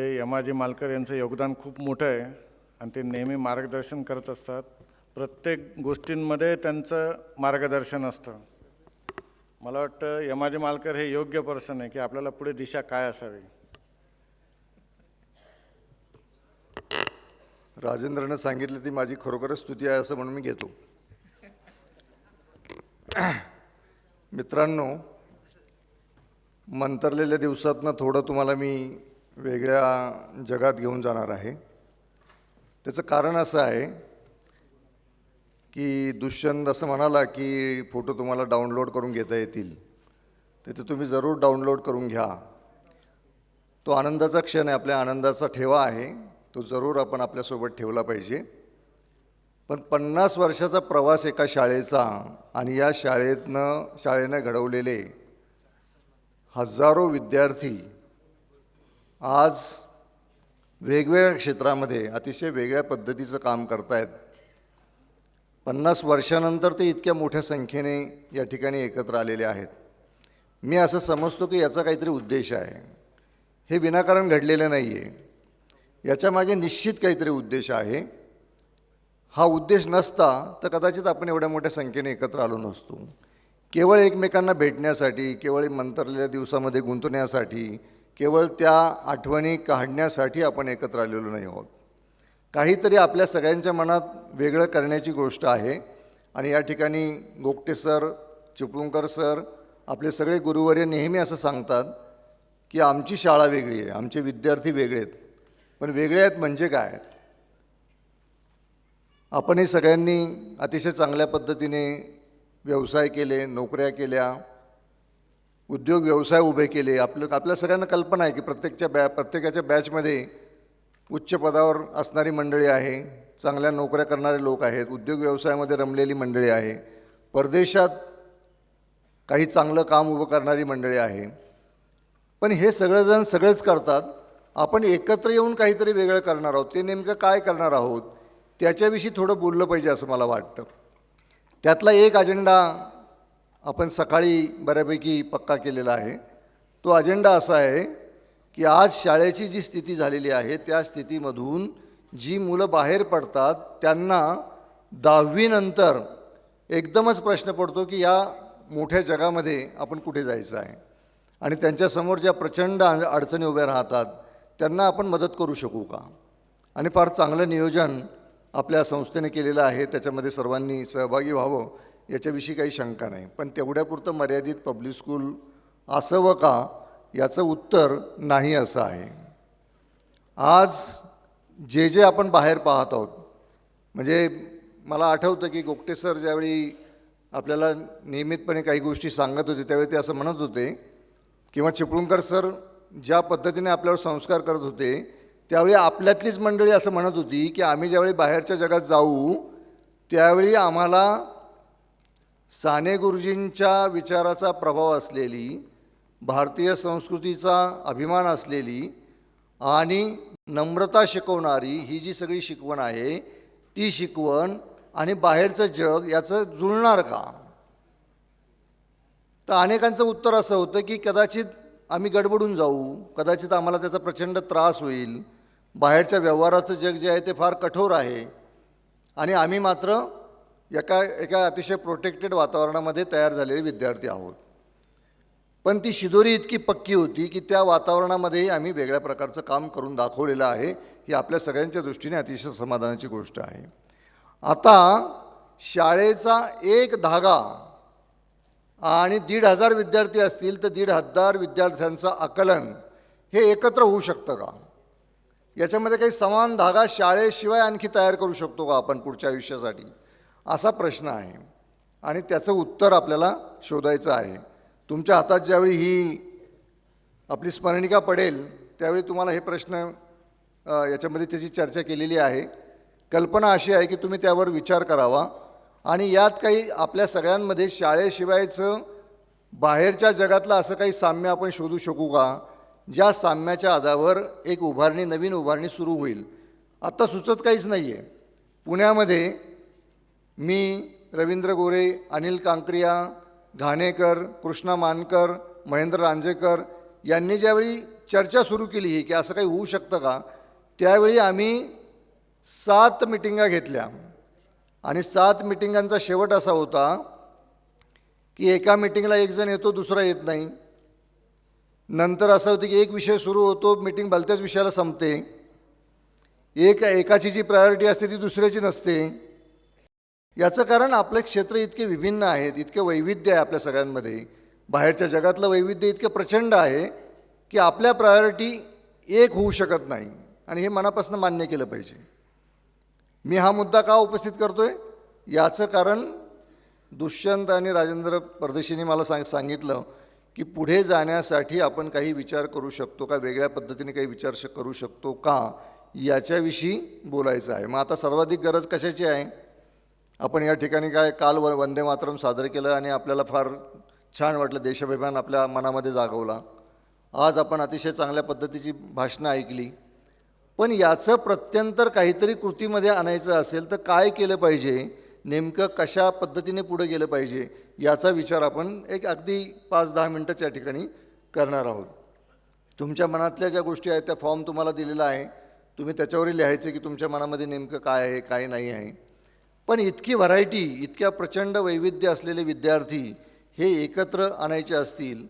हे यमाजी मालकर यांचं योगदान खूप मोठं आहे आणि ते नेहमी मार्गदर्शन करत असतात. प्रत्येक गोष्टींमध्ये त्यांचं मार्गदर्शन असतं. मला वाटतं यमाजी मालकर हे योग्य पर्सन आहे की आपल्याला पुढे दिशा काय असावी. राजेंद्रनं सांगितलं ती माझी खरोखरच स्तुती आहे असं म्हणून मी घेतो. मित्रांनो मंतरलेल्या दिवसातनं थोडं तुम्हाला मी वेगळ्या जगात घेऊन जाणार आहे. त्याचं कारण असं आहे की दुष्यंत असं म्हणाला की फोटो तुम्हाला डाउनलोड करून घेता येतील. तर ते तुम्ही जरूर डाउनलोड करून घ्या. तो आनंदाचा क्षण आहे आपल्या आनंदाचा ठेवा आहे. तो जरूर आपण आपल्यासोबत ठेवला पाहिजे. पण पन्नास वर्षाचा प्रवास एका शाळेचा आणि या शाळेतनं शाळेनं घडवलेले हजारो विद्यार्थी आज वेगवेगळ्या क्षेत्रामध्ये अतिशय वेगळ्या पद्धतीचं काम करतायत. पन्नास वर्षानंतर ते इतक्या मोठ्या संख्येने या ठिकाणी एकत्र आलेले आहेत. मी असं समजतो की याचा काहीतरी उद्देश आहे. हे विनाकारण घडलेलं नाही आहे याच्यामागे निश्चित काहीतरी उद्देश आहे. हा उद्देश नसता तर कदाचित आपण एवढ्या मोठ्या संख्येने एकत्र आलो नसतो. केवळ एकमेकांना भेटण्यासाठी केवळ मंतरलेल्या दिवसामध्ये गुंतण्यासाठी केवळ त्या आठवणी काढण्यासाठी आपण एकत्र आलेलो नाही आहोत. काहीतरी आपल्या सगळ्यांच्या मनात वेगळं करण्याची गोष्ट आहे आणि या ठिकाणी गोगटे सर चिपळूणकर सर आपले सगळे गुरुवर्य नेहमी असं सांगतात की आमची शाळा वेगळी आहे आमचे विद्यार्थी वेगळे आहेत. पण वेगळे आहेत म्हणजे काय? आपणही सगळ्यांनी अतिशय चांगल्या पद्धतीने व्यवसाय केले नोकऱ्या केल्या उद्योग व्यवसाय उभे केले. आपलं आपल्या सगळ्यांना कल्पना आहे की प्रत्येकच्या बॅ प्रत्येकाच्या बॅचमध्ये उच्च पदावर असणारी मंडळी आहे चांगल्या नोकऱ्या करणारे लोक आहेत उद्योग व्यवसायामध्ये रमलेली मंडळी आहे परदेशात काही चांगलं काम उभं करणारी मंडळी आहे. पण हे सगळेजण सगळेच करतात. आपण एकत्र येऊन काहीतरी वेगळं करणार आहोत. ते नेमकं काय करणार आहोत? त्याच्याविषयी थोडं बोललं पाहिजे असं मला वाटतं. त्यातला एक अजेंडा आपण सकाळी बऱ्यापैकी पक्का केलेला आहे. तो अजेंडा असा आहे की आज शाळेची जी स्थिती झालेली आहे त्या स्थितीमधून जी मुलं बाहेर पडतात त्यांना दहावीनंतर एकदमच प्रश्न पडतो की या मोठ्या जगामध्ये आपण कुठे जायचं आहे? आणि त्यांच्यासमोर ज्या प्रचंड अडचणी उभ्या राहतात त्यांना आपण मदत करू शकू का? आणि फार चांगलं नियोजन आपल्या संस्थेने केलेलं आहे. त्याच्यामध्ये सर्वांनी सहभागी व्हावं. याच्याविषयी काही शंका नाही. पण तेवढ्यापुरतं मर्यादित पब्लिक स्कूल असावं का याचं उत्तर नाही असं आहे. आज जे जे आपण बाहेर पाहत आहोत म्हणजे मला आठवतं की गोगटे सर ज्यावेळी आपल्याला नियमितपणे काही गोष्टी सांगत होते त्यावेळी ते असं म्हणत होते किंवा चिपळूणकर सर ज्या पद्धतीने आपल्यावर संस्कार करत होते त्यावेळी आपल्यातलीच मंडळी असं म्हणत होती की आम्ही ज्यावेळी बाहेरच्या जगात जाऊ त्यावेळी आम्हाला साने गुरुजींच्या विचाराचा प्रभाव असलेली भारतीय संस्कृतीचा अभिमान असलेली आणि नम्रता शिकवणारी ही जी सगळी शिकवण आहे ती शिकवण आणि बाहेरचं जग याचं जुळणार का? तर अनेकांचं उत्तर असं होतं की कदाचित आम्ही गडबडून जाऊ कदाचित आम्हाला त्याचा प्रचंड त्रास होईल. बाहेरच्या व्यवहाराचं जग जे आहे ते फार कठोर आहे. आणि आम्ही मात्र एका एका अतिशय प्रोटेक्टेड वातावरणामध्ये तयार झालेले विद्यार्थी आहोत. पण ती शिदोरी इतकी पक्की होती की त्या वातावरणामध्येही आम्ही वेगळ्या प्रकारचं काम करून दाखवलेलं आहे ही आपल्या सगळ्यांच्या दृष्टीने अतिशय समाधानाची गोष्ट आहे. आता शाळेचा एक धागा आणि दीड हजार विद्यार्थी असतील तर दीड हजार विद्यार्थ्यांचं आकलन हे एकत्र होऊ शकतं का? याच्यामध्ये काही समान धागा शाळेशिवाय आणखी तयार करू शकतो का आपण पुढच्या आयुष्यासाठी? असा प्रश्न आहे. आणि त्याचं उत्तर आपल्याला शोधायचं आहे. तुमच्या हातात ज्यावेळी ही आपली स्मरणिका पडेल त्यावेळी तुम्हाला हे प्रश्न याच्यामध्ये त्याची चर्चा केलेली आहे. कल्पना अशी आहे की तुम्ही त्यावर विचार करावा. आणि यात काही आपल्या सगळ्यांमध्ये शाळेशिवायचं बाहेरच्या जगातलं असं काही साम्य आपण शोधू शकू का? ज्या साम्याच्या आधारावर एक उभारणी नवीन उभारणी सुरू होईल. आत्ता सुचत काहीच नाही आहे पुण्यामध्ये मी रवींद्र गोरे अनिल कांक्रिया घाणेकर कृष्णा मानकर महेंद्र रांजेकर यांनी ज्यावेळी चर्चा सुरू केली ही की असं काही होऊ शकतं का त्यावेळी आम्ही सात मिटिंगा घेतल्या. आणि सात मिटिंगांचा शेवट असा होता की एका मिटिंगला एक जण येतो दुसरा येत नाही. नंतर असं होतं की एक विषय सुरू होतो मिटिंग भलत्याच विषयाला संपते. एक एकाची जी प्रायोरिटी असते ती दुसऱ्याची नसते. याचं कारण आपले क्षेत्र इतके विभिन्न आहेत इतके वैविध्य आहे आपल्या सगळ्यांमध्ये. बाहेरच्या जगातलं वैविध्य इतकं प्रचंड आहे की आपल्या प्रायोरिटी एक होऊ शकत नाही. आणि हे मनापासून मान्य केलं पाहिजे. मी हा मुद्दा का उपस्थित करतो आहे याचं कारण दुष्यंत आणि राजेंद्र परदेशींनी मला सांग सांगितलं की पुढे जाण्यासाठी आपण काही विचार करू शकतो का? वेगळ्या पद्धतीने काही विचार श- करू शकतो का? याच्याविषयी बोलायचं आहे. मग आता सर्वाधिक गरज कशाची आहे? आपण या ठिकाणी काय काल व वंदे मातरम सादर केलं आणि आपल्याला फार छान वाटलं. देशाभिमान आपल्या मनामध्ये जागवला. आज आपण अतिशय चांगल्या पद्धतीची भाषणं ऐकली. पण याचं प्रत्यंतर काहीतरी कृतीमध्ये आणायचं असेल तर काय केलं पाहिजे? नेमकं कशा पद्धतीने पुढे गेलं पाहिजे? याचा विचार आपण एक अगदी पाच दहा मिनटं या ठिकाणी करणार आहोत. तुमच्या मनातल्या ज्या गोष्टी आहेत त्या फॉर्म तुम्हाला दिलेला आहे. तुम्ही त्याच्यावरही लिहायचं की तुमच्या मनामध्ये नेमकं काय आहे काय नाही आहे. पण इतकी व्हरायटी इतक्या प्रचंड वैविध्य असलेले विद्यार्थी हे एकत्र आणायचे असतील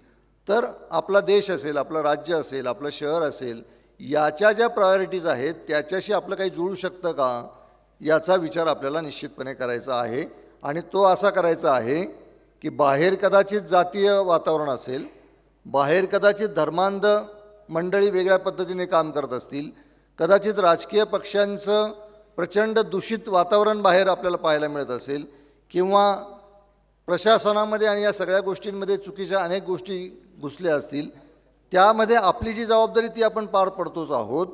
तर आपला देश असेल आपलं राज्य असेल आपलं शहर असेल याच्या ज्या प्रायोरिटीज आहेत त्याच्याशी आपलं काही जुळू शकतं का? याचा विचार आपल्याला निश्चितपणे करायचा आहे. आणि तो असा करायचा आहे की बाहेर कदाचित जातीय वातावरण असेल बाहेर कदाचित धर्मांध मंडळी वेगळ्या पद्धतीने काम करत असतील कदाचित राजकीय पक्षांचं प्रचंड दूषित वातावरण बाहेर आपल्याला पाहायला मिळत असेल किंवा प्रशासनामध्ये आणि या सगळ्या गोष्टींमध्ये चुकीच्या अनेक गोष्टी घुसल्या असतील त्यामध्ये आपली जी जबाबदारी ती आपण पार पडतोच आहोत.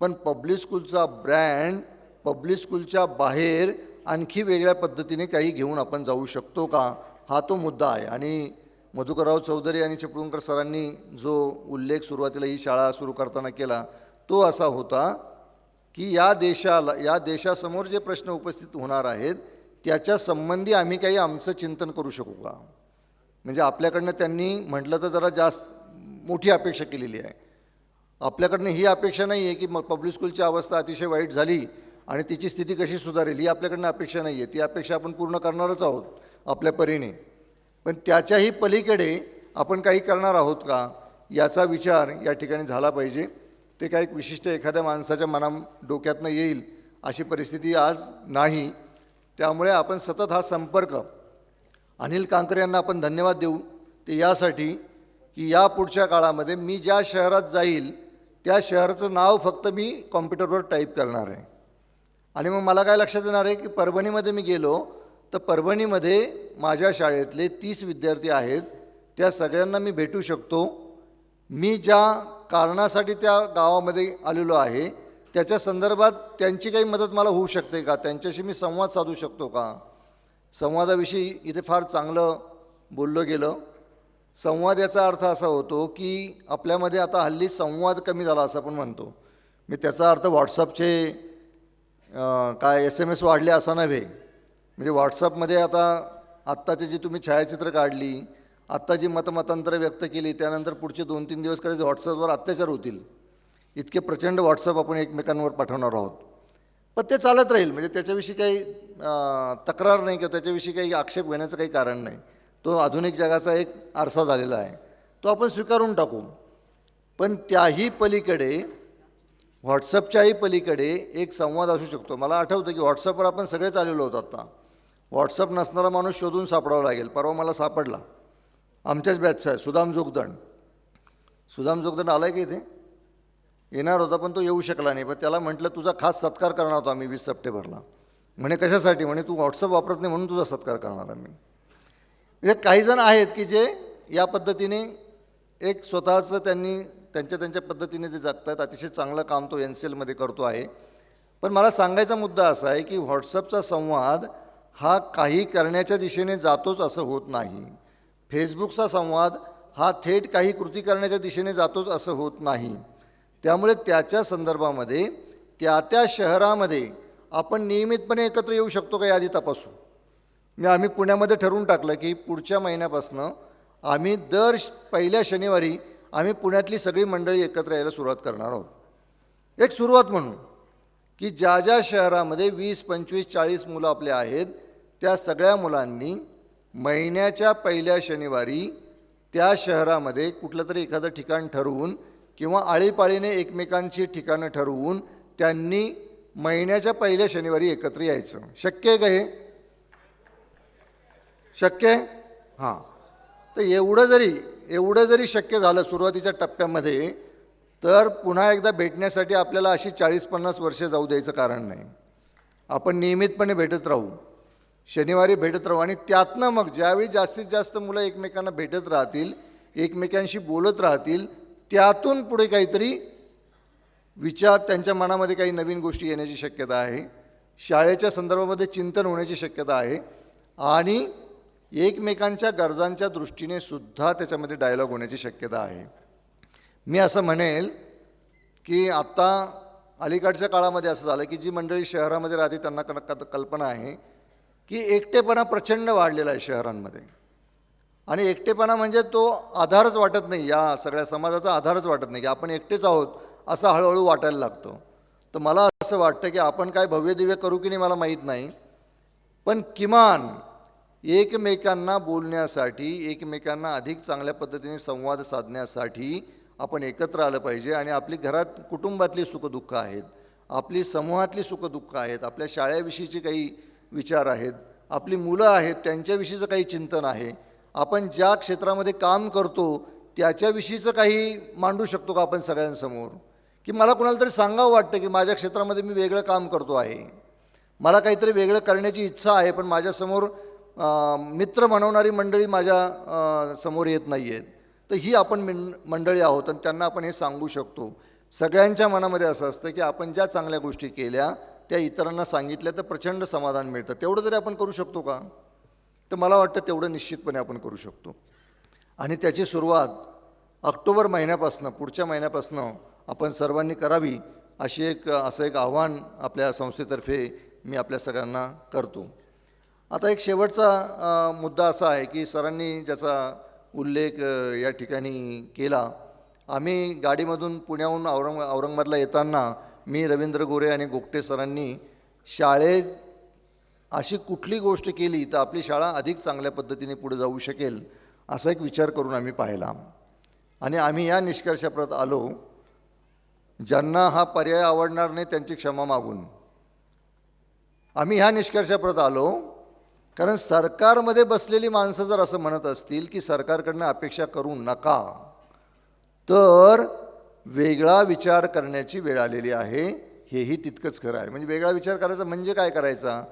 पण पब्लिक स्कूलचा ब्रँड पब्लिक स्कूलच्या बाहेर आणखी वेगळ्या पद्धतीने काही घेऊन आपण जाऊ शकतो का? हा तो मुद्दा आहे. आणि मधुकरराव चौधरी आणि चिपळूणकर सरांनी जो उल्लेख सुरुवातीला ही शाळा सुरू करताना केला तो असा होता की या देशाला या देशासमोर जे प्रश्न उपस्थित होणार आहेत त्याच्या संबंधी आम्ही काही आमचं चिंतन करू शकू का? म्हणजे आपल्याकडनं त्यांनी म्हटलं तर जरा जास्त मोठी अपेक्षा केलेली आहे. आपल्याकडनं ही अपेक्षा नाही आहे की मग पब्लिक स्कूलची अवस्था अतिशय वाईट झाली आणि तिची स्थिती कशी सुधारेल ही आपल्याकडनं अपेक्षा नाही आहे. ती अपेक्षा आपण पूर्ण करणारच आहोत आपल्या परीने. पण त्याच्याही पलीकडे आपण काही करणार आहोत का? याचा विचार या ठिकाणी झाला पाहिजे. ते काय एक विशिष्ट एखाद्या माणसाच्या मना डोक्यातनं येईल अशी परिस्थिती आज नाही. त्यामुळे आपण सतत हा संपर्क अनिल कांकरे यांना आपण धन्यवाद देऊ. ते यासाठी की या पुढच्या काळामध्ये मी ज्या शहरात जाईल त्या शहराचं नाव फक्त मी कॉम्प्युटरवर टाईप करणार आहे. आणि मग मला काय लक्षात येणार आहे की परभणीमध्ये मी गेलो तर परभणीमध्ये माझ्या शाळेतले तीस विद्यार्थी आहेत. त्या सगळ्यांना मी भेटू शकतो. मी ज्या कारणासाठी त्या गावामध्ये आलेलो आहे त्याच्या संदर्भात त्यांची काही मदत मला होऊ शकते का? त्यांच्याशी मी संवाद साधू शकतो का? संवादाविषयी इथे फार चांगलं बोललं गेलं. संवाद याचा अर्थ असा होतो की आपल्यामध्ये आता हल्ली संवाद कमी झाला असं आपण म्हणतो. मी त्याचा अर्थ व्हॉट्सअपचे काय एस एम एस वाढले असा नव्हे. म्हणजे व्हॉट्सअपमध्ये आता आत्ताची जी तुम्ही छायाचित्र काढली आत्ता जी मतमतांतरं व्यक्त केली त्यानंतर पुढचे दोन तीन दिवस कदाचित व्हॉट्सअपवर अत्याचार होतील. इतके प्रचंड व्हॉट्सअप आपण एकमेकांवर पाठवणार आहोत. पण ते चालत राहील म्हणजे त्याच्याविषयी काही तक्रार नाही किंवा त्याच्याविषयी काही आक्षेप घेण्याचं काही कारण नाही. तो आधुनिक जगाचा एक आरसा झालेला आहे. तो आपण स्वीकारून टाकू. पण त्याही पलीकडे व्हॉट्सअपच्याही पलीकडे एक संवाद असू शकतो. मला आठवतं की व्हॉट्सअपवर आपण सगळेच आलेलो होतो आत्ता व्हॉट्सअप नसणारा माणूस शोधून सापडावा लागेल. परवा मला सापडला. आमच्याच बॅचचा आहे सुदाम जोगदंड. सुदाम जोगदंड आला आहे की इथे? येणार होता पण तो येऊ शकला नाही. पण त्याला म्हटलं तुझा खास सत्कार करणार होता आम्ही वीस सप्टेंबरला. म्हणे कशासाठी? म्हणे तू व्हॉट्सअप वापरत नाही म्हणून तुझा सत्कार करणार आम्ही म्हणजे काही जण आहेत की जे या पद्धतीने एक स्वतःचं त्यांनी त्यांच्या त्यांच्या पद्धतीने ते जगतात अतिशय चांगलं काम तो एन सी एलमध्ये करतो आहे. पण मला सांगायचा मुद्दा असा आहे की व्हॉट्सअपचा संवाद हा काही करण्याच्या दिशेने जातोच असं होत नाही. फेसबुकचा संवाद हा थेट काही कृती करण्याच्या दिशेने जातोच असं होत नाही. त्यामुळे त्याच्या संदर्भामध्ये त्या त्या शहरामध्ये आपण नियमितपणे एकत्र येऊ शकतो का यादी तपासू? मी आम्ही पुण्यामध्ये ठरवून टाकलं की पुढच्या महिन्यापासून आम्ही दर श- पहिल्या शनिवारी आम्ही पुण्यातली सगळी मंडळी एकत्र यायला सुरुवात करणार आहोत. एक सुरुवात म्हणून की ज्या ज्या शहरामध्ये वीस पंचवीस चाळीस मुलं आपले आहेत त्या सगळ्या मुलांनी महिन्याच्या पहिल्या शनिवारी त्या शहरामध्ये कुठलं तरी एखादं ठिकाण ठरवून किंवा आळीपाळीने एकमेकांची ठिकाणं ठरवून त्यांनी महिन्याच्या पहिल्या शनिवारी एकत्र यायचं. शक्य आहे का हे? शक्य आहे? हां. तर एवढं जरी एवढं जरी शक्य झालं सुरुवातीच्या टप्प्यामध्ये तर पुन्हा एकदा भेटण्यासाठी आपल्याला अशी चाळीस पन्नास वर्षे जाऊ द्यायचं कारण नाही. आपण नियमितपणे भेटत राहू. शनिवारी भेटत राहू. आणि त्यातनं मग ज्यावेळी जास्तीत जास्त मुलं एकमेकांना भेटत राहतील एकमेकांशी बोलत राहतील त्यातून पुढे काहीतरी विचार त्यांच्या मनामध्ये काही नवीन गोष्टी येण्याची शक्यता आहे. शाळेच्या संदर्भामध्ये चिंतन होण्याची शक्यता आहे. आणि एकमेकांच्या गरजांच्या दृष्टीने सुद्धा त्याच्यामध्ये डायलॉग होण्याची शक्यता आहे. मी असं म्हणेल की आत्ता अलीकडच्या काळामध्ये असं झालं की जी मंडळी शहरामध्ये राहते त्यांना कल्पना आहे. की एकटेपणा प्रचंड वाढलेला आहे शहरांमध्ये. आणि एकटेपणा म्हणजे तो आधारच वाटत नाही या सगळ्या समाजाचा आधारच वाटत नाही की आपण एकटेच आहोत असं हळूहळू वाटायला लागतं. तर मला असं वाटतं की आपण काय भव्य दिव्य करू की नाही मला माहीत नाही. पण किमान एकमेकांना बोलण्यासाठी एकमेकांना अधिक चांगल्या पद्धतीने संवाद साधण्यासाठी आपण एकत्र आलं पाहिजे आणि आपली घरात कुटुंबातली सुखदुःख आहेत आपली समूहातली सुखदुःख आहेत आपल्या शाळेविषयीची काही विचार आहेत. आपली मुलं आहेत त्यांच्याविषयीचं काही चिंतन आहे. आपण ज्या क्षेत्रामध्ये काम करतो त्याच्याविषयीचं काही मांडू शकतो का आपण सगळ्यांसमोर? की मला कुणाला तरी सांगावं वाटतं की माझ्या क्षेत्रामध्ये मी वेगळं काम करतो आहे. मला काहीतरी वेगळं करण्याची इच्छा आहे पण माझ्यासमोर मित्र म्हणवणारी मंडळी माझ्यासमोर येत नाही आहेत तर ही आपण मिन मंडळी आहोत आणि त्यांना आपण हे सांगू शकतो. सगळ्यांच्या मनामध्ये असं असतं की आपण ज्या चांगल्या गोष्टी केल्या त्या इतरांना सांगितल्या तर प्रचंड समाधान मिळतं. तेवढं तरी आपण करू शकतो का? तर मला वाटतं तेवढं निश्चितपणे आपण करू शकतो. आणि त्याची सुरुवात ऑक्टोबर महिन्यापासनं पुढच्या महिन्यापासनं आपण सर्वांनी करावी अशी एक असं एक आव्हान आपल्या संस्थेतर्फे मी आपल्या सगळ्यांना करतो. आता एक शेवटचा मुद्दा असा आहे की सरांनी ज्याचा उल्लेख या ठिकाणी केला आम्ही गाडीमधून पुण्याहून औरंग औरंगाबादला येताना मी रवींद्र गोरे आणि गोगटे सरांनी शाळेत अशी कुठली गोष्ट केली तर आपली शाळा अधिक चांगल्या पद्धतीने पुढे जाऊ शकेल असा एक विचार करून आम्ही पाहिला. आणि आम्ही या निष्कर्षाप्रत आलो ज्यांना हा पर्याय आवडणार नाही त्यांची क्षमा मागून. आम्ही ह्या निष्कर्षाप्रत आलो कारण सरकारमध्ये बसलेली माणसं जर असं म्हणत असतील की सरकारकडनं अपेक्षा करू नका तर वेगळा विचार करण्याची वेळ आलेली आहे हेही तितकंच खरं आहे. म्हणजे वेगळा विचार करायचा म्हणजे काय करायचा?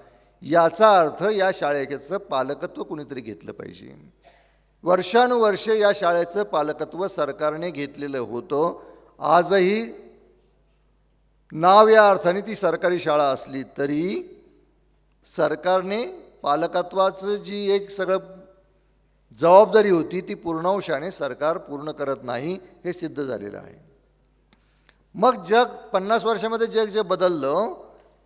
याचा अर्थ या शाळेचं पालकत्व कुणीतरी घेतलं पाहिजे. वर्षानुवर्षे या शाळेचं पालकत्व सरकारने घेतलेलं होतं. आजही नाव या अर्थाने ती सरकारी शाळा असली तरी सरकारने पालकत्वाचं जी एक सगळं जबाबदारी होती ती पूर्णांशाने सरकार पूर्ण करत नाही हे सिद्ध झालेलं आहे. मग जग पन्नास वर्षामध्ये जग जे बदललं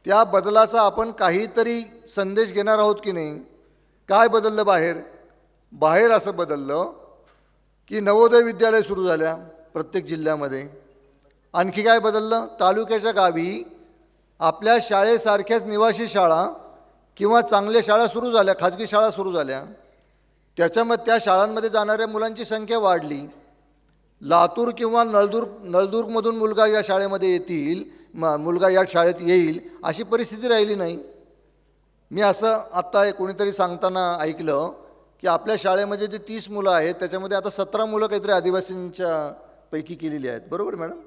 त्या बदलाचा आपण काहीतरी संदेश घेणार आहोत की नाही? काय बदललं बाहेर? बाहेर असं बदललं की नवोदय विद्यालय सुरू झाल्या प्रत्येक जिल्ह्यामध्ये. आणखी काय बदललं? तालुक्याच्या गावी आपल्या शाळेसारख्याच निवासी शाळा किंवा चांगल्या शाळा सुरू झाल्या खाजगी शाळा सुरू झाल्या. त्याच्यामध्ये त्या शाळांमध्ये जाणाऱ्या मुलांची संख्या वाढली. लातूर किंवा नळदुर्ग नळदुर्गमधून मुलगा या शाळेमध्ये येतील म मुलगा या शाळेत येईल अशी परिस्थिती राहिली नाही. मी असं आत्ता कोणीतरी सांगताना ऐकलं की आपल्या शाळेमध्ये जे तीस मुलं आहेत त्याच्यामध्ये आता सतरा मुलं काहीतरी आदिवासींच्या पैकी केलेली आहेत. बरोबर मॅडम?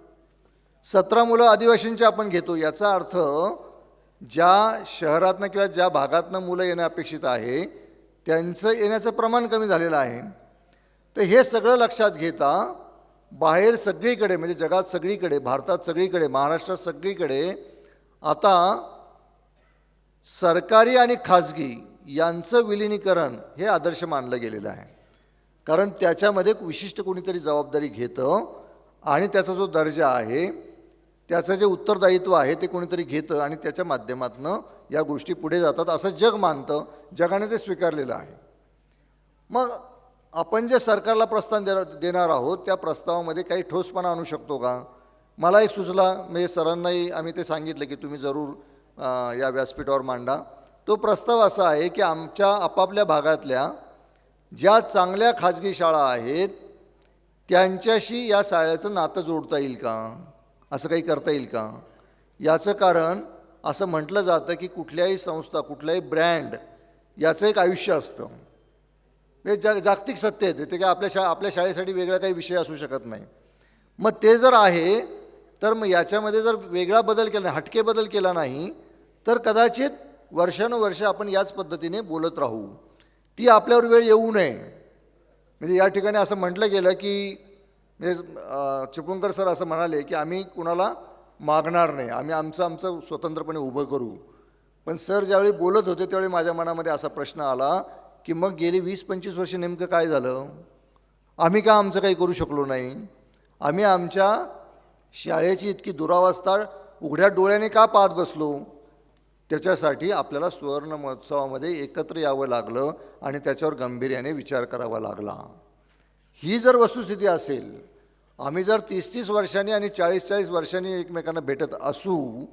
सतरा मुलं आदिवासींची आपण घेतो. याचा अर्थ ज्या शहरातनं किंवा ज्या भागातनं मुलं येणं अपेक्षित आहे त्यांचं येण्याचं प्रमाण कमी झालेलं आहे. तर हे सगळं लक्षात घेता बाहेर सगळीकडे म्हणजे जगात सगळीकडे भारतात सगळीकडे महाराष्ट्रात सगळीकडे आता सरकारी आणि खाजगी यांचं विलिनीकरण हे आदर्श मानलं गेलेलं आहे. कारण त्याच्यामध्ये विशिष्ट कोणीतरी जबाबदारी घेतं आणि त्याचा जो दर्जा आहे त्याचं जे उत्तरदायित्व आहे ते कोणीतरी घेतं आणि त्याच्या माध्यमातून या गोष्टी पुढे जातात असं जग मानतं जगाने ते स्वीकारलेलं आहे. मग आपण जे सरकारला प्रस्ताव देणार देणार आहोत त्या प्रस्तावामध्ये काही ठोसपणा आणू शकतो का? मला एक सुचला म्हणजे सरांनाही आम्ही ते सांगितलं की तुम्ही जरूर या व्यासपीठावर मांडा. तो प्रस्ताव असा आहे की आमच्या आपापल्या भागातल्या ज्या चांगल्या खाजगी शाळा आहेत त्यांच्याशी या शाळेचं नातं जोडता येईल का? असं काही करता येईल का? याचं कारण असं म्हटलं जातं की कुठल्याही संस्था कुठल्याही ब्रँड याचं एक आयुष्य असतं. म्हणजे जा जागतिक सत्य आहे. ते काय आपल्या शा आपल्या शाळेसाठी वेगळा काही विषय असू शकत नाही. मग ते जर आहे तर मग याच्यामध्ये जर वेगळा बदल केला नाही हटके बदल केला नाही तर कदाचित वर्षानुवर्ष आपण याच पद्धतीने बोलत राहू. ती आपल्यावर वेळ येऊ नये. म्हणजे या ठिकाणी असं म्हटलं गेलं की म्हणजे चिपळूणकर सर असं म्हणाले की आम्ही कुणाला मागणार नाही. आम्ही आमचं आमचं स्वतंत्रपणे उभं करू. पण सर ज्यावेळी बोलत होते त्यावेळी माझ्या मनामध्ये असा प्रश्न आला की मग गेली वीस पंचवीस वर्ष नेमकं काय झालं? आम्ही का आमचं काही करू शकलो नाही? आम्ही आमच्या शाळेची इतकी दुरावस्था उघड्या डोळ्याने का पाहत बसलो? त्याच्यासाठी आपल्याला सुवर्ण महोत्सवामध्ये एकत्र यावं लागलं आणि त्याच्यावर गांभीर्याने विचार करावा लागला. ही जर वस्तुस्थिती असेल आम्ही जर तीस तीस वर्षांनी आणि चाळीस चाळीस वर्षांनी एकमेकांना भेटत असू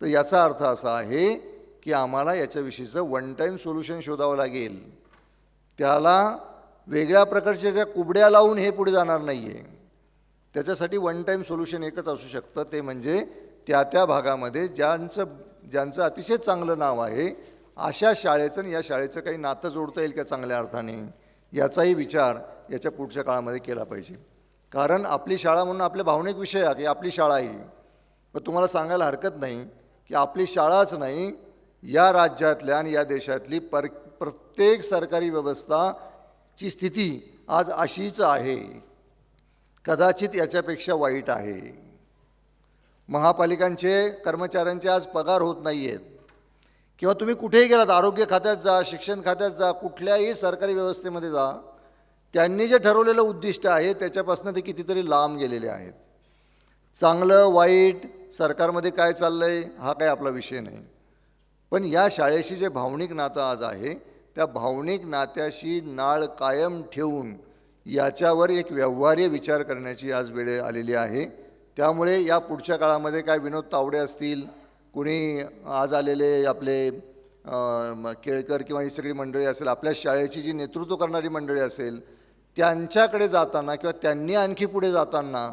तर याचा अर्थ असा आहे की आम्हाला याच्याविषयीचं वन टाईम सोल्युशन शोधावं लागेल. त्याला वेगळ्या प्रकारच्या ज्या कुबड्या लावून हे पुढे जाणार नाही आहे त्याच्यासाठी वन टाईम सोल्युशन एकच असू शकतं ते म्हणजे त्या त्या भागामध्ये ज्यांचं ज्यांचं अतिशय चांगलं नाव आहे अशा शाळेचं आणि या शाळेचं काही नातं जोडता येईल का चांगल्या अर्थाने? याचाही विचार याच्या पुढच्या काळामध्ये केला पाहिजे. कारण आपली शाळा म्हणून आपल्या भावनिक विषय आहे की आपली शाळा आहे. पण तुम्हाला सांगायला हरकत नाही की आपली शाळाच नाही या राज्यातल्या आणि या देशातली पर प्रत्येक सरकारी व्यवस्थाची स्थिती आज अशीच आहे. कदाचित याच्यापेक्षा वाईट आहे. महापालिकांचे कर्मचाऱ्यांचे आज पगार होत नाही आहेत किंवा तुम्ही कुठेही गेलात आरोग्य खात्यात जा शिक्षण खात्यात जा कुठल्याही सरकारी व्यवस्थेमध्ये जा त्यांनी जे ठरवलेलं उद्दिष्ट आहे त्याच्यापासून ते कितीतरी लांब गेलेले आहेत. चांगलं वाईट सरकारमध्ये काय चाललं आहे हा काही आपला विषय नाही. पण या शाळेशी जे भावनिक नातं आज आहे त्या भावनिक नात्याशी नाळ कायम ठेवून याच्यावर एक व्यवहार्य विचार करण्याची आज वेळ आलेली आहे. त्यामुळे या पुढच्या काळामध्ये काय विनोद तावडे असतील कुणी आज आलेले आपले केळकर किंवा ही सगळी मंडळी असेल आपल्या शाळेची जी नेतृत्व करणारी मंडळी असेल त्यांच्याकडे जाताना किंवा त्यांनी आणखी पुढे जाताना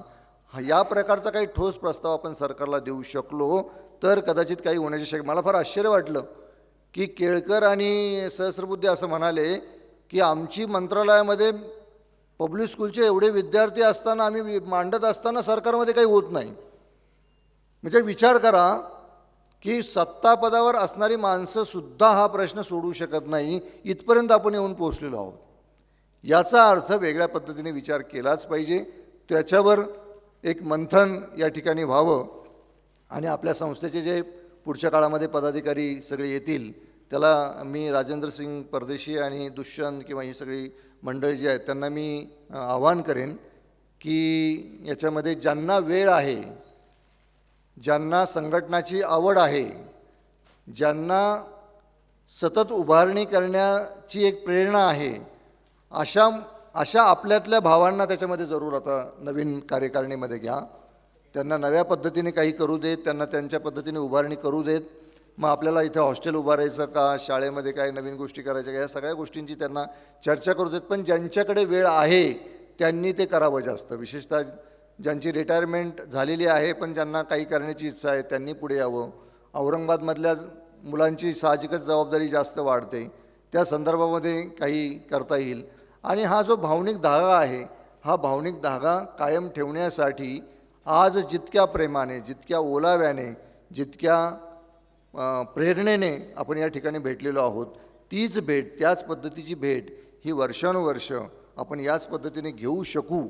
या प्रकारचा काही ठोस प्रस्ताव आपण सरकारला देऊ शकलो. तर कदाचित काही होण्याची शक्य मला फार आश्चर्य वाटलं की केळकर आणि सहस्रबुद्धे असं म्हणाले की आमची मंत्रालयामध्ये पब्लिक स्कूलचे एवढे विद्यार्थी असताना आम्ही मांडत असताना सरकारमध्ये काही होत नाही. म्हणजे विचार करा की सत्तापदावर असणारी माणसंसुद्धा हा प्रश्न सोडवू शकत नाही इथपर्यंत आपण येऊन पोहोचलेलो आहोत. याचा अर्थ वेगळ्या पद्धतीने विचार केलाच पाहिजे. त्याच्यावर एक मंथन या ठिकाणी व्हावं. आणि आपल्या संस्थेचे जे पुढच्या काळामध्ये पदाधिकारी सगळे येतील त्याला मी राजेंद्र सिंग परदेशी आणि दुष्यंत किंवा ही सगळी मंडळी जी आहेत त्यांना मी आवाहन करेन की याच्यामध्ये ज्यांना वेळ आहे ज्यांना संघटनाची आवड आहे ज्यांना सतत उभारणी करण्याची एक प्रेरणा आहे अशा अशा आपल्यातल्या भावांना त्याच्यामध्ये जरूर आता नवीन कार्यकारिणीमध्ये घ्या. त्यांना नव्या पद्धतीने काही करू देत त्यांना त्यांच्या पद्धतीने उभारणी करू देत मग आपल्याला इथे हॉस्टेल उभारायचं का शाळेमध्ये काय नवीन गोष्टी करायच्या का या सगळ्या गोष्टींची त्यांना चर्चा करू देत. पण ज्यांच्याकडे वेळ आहे त्यांनी ते करावं जास्त. विशेषतः ज्यांची रिटायरमेंट झालेली आहे पण ज्यांना काही करण्याची इच्छा आहे त्यांनी पुढे यावं. औरंगाबादमधल्या मुलांची साहजिकच जबाबदारी जास्त वाढते. त्या संदर्भामध्ये काही करता येईल. आणि हा जो भावनिक धागा आहे हा भावनिक धागा कायम ठेवण्यासाठी आज जितक्या प्रेमाने जितक्या ओलाव्याने जितक्या प्रेरणेने आपण या ठिकाणी भेटलेलो आहोत तीच भेट त्याच पद्धतीची भेट ही वर्षानुवर्ष आपण याच पद्धतीने घेऊ शकू.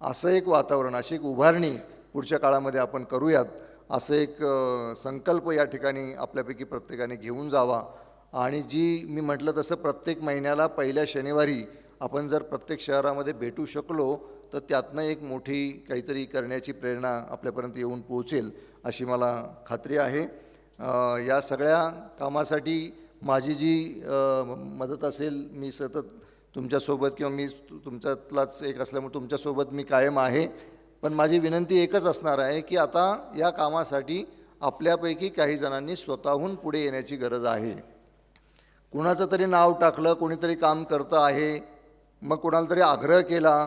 असं एक वातावरण अशी एक उभारणी पुढच्या काळामध्ये आपण करूयात. असं एक संकल्प या ठिकाणी आपल्यापैकी प्रत्येकाने घेऊन जावा. आणि जी मी म्हटलं तसं प्रत्येक महिन्याला पहिल्या शनिवारी आपण जर प्रत्येक शहरामध्ये भेटू शकलो तर त्यातनं एक मोठी काहीतरी करण्याची प्रेरणा आपल्यापर्यंत येऊन पोहोचेल अशी मला खात्री आहे. या सगळ्या कामासाठी माझी जी मदत असेल मी सतत तुमच्यासोबत किंवा मी तुमच्यातलाच एक असल्यामुळे तुमच्यासोबत मी कायम आहे. पण माझी विनंती एकच असणार आहे की आता या कामासाठी आपल्यापैकी काही जणांनी स्वतःहून पुढे येण्याची गरज आहे. कुणाचं तरी नाव टाकलं कोणीतरी काम करतं आहे मग कोणाला तरी आग्रह केला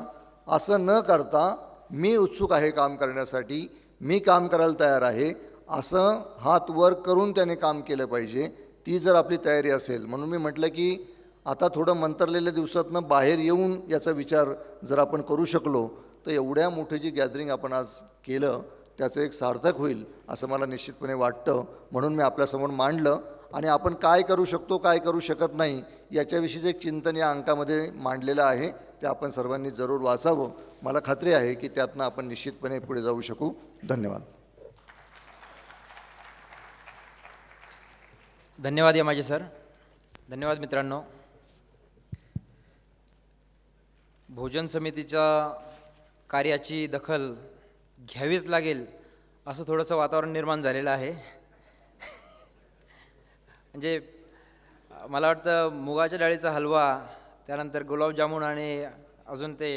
असं न करता मी उत्सुक आहे काम करण्यासाठी मी काम करायला तयार आहे असं हात वर करून त्याने काम केलं पाहिजे ती जर आपली तयारी असेल. म्हणून मी म्हटलं की आता थोडं मंतरलेल्या दिवसातनं बाहेर येऊन याचा विचार जर आपण करू शकलो तर एवढ्या मोठं जी गॅदरिंग आपण आज केलं त्याचं एक सार्थक होईल असं मला निश्चितपणे वाटतं. म्हणून मी आपल्यासमोर मांडलं आणि आपण काय करू शकतो काय करू शकत नाही याच्याविषयीचं एक चिंतन या अंकामध्ये मांडलेलं आहे. ते आपण सर्वांनी जरूर वाचावं. मला खात्री आहे की त्यातनं आपण निश्चितपणे पुढे जाऊ शकू. धन्यवाद. धन्यवाद या माझे सर. धन्यवाद मित्रांनो. भोजन समितीच्या कार्याची दखल घ्यावीच लागेल असं थोडंसं वातावरण निर्माण झालेलं आहे. म्हणजे मला वाटतं मुगाच्या डाळीचा हलवा त्यानंतर गुलाबजामुन आणि अजून ते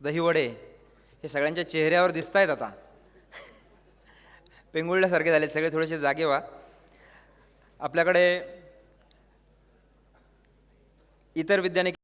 दहीवडे हे सगळ्यांच्या चेहऱ्यावर दिसत आहेत आता. पेंगुळल्यासारखे झाले सगळे थोडेसे जागे व्हा. आपल्याकडे इतर विद्याने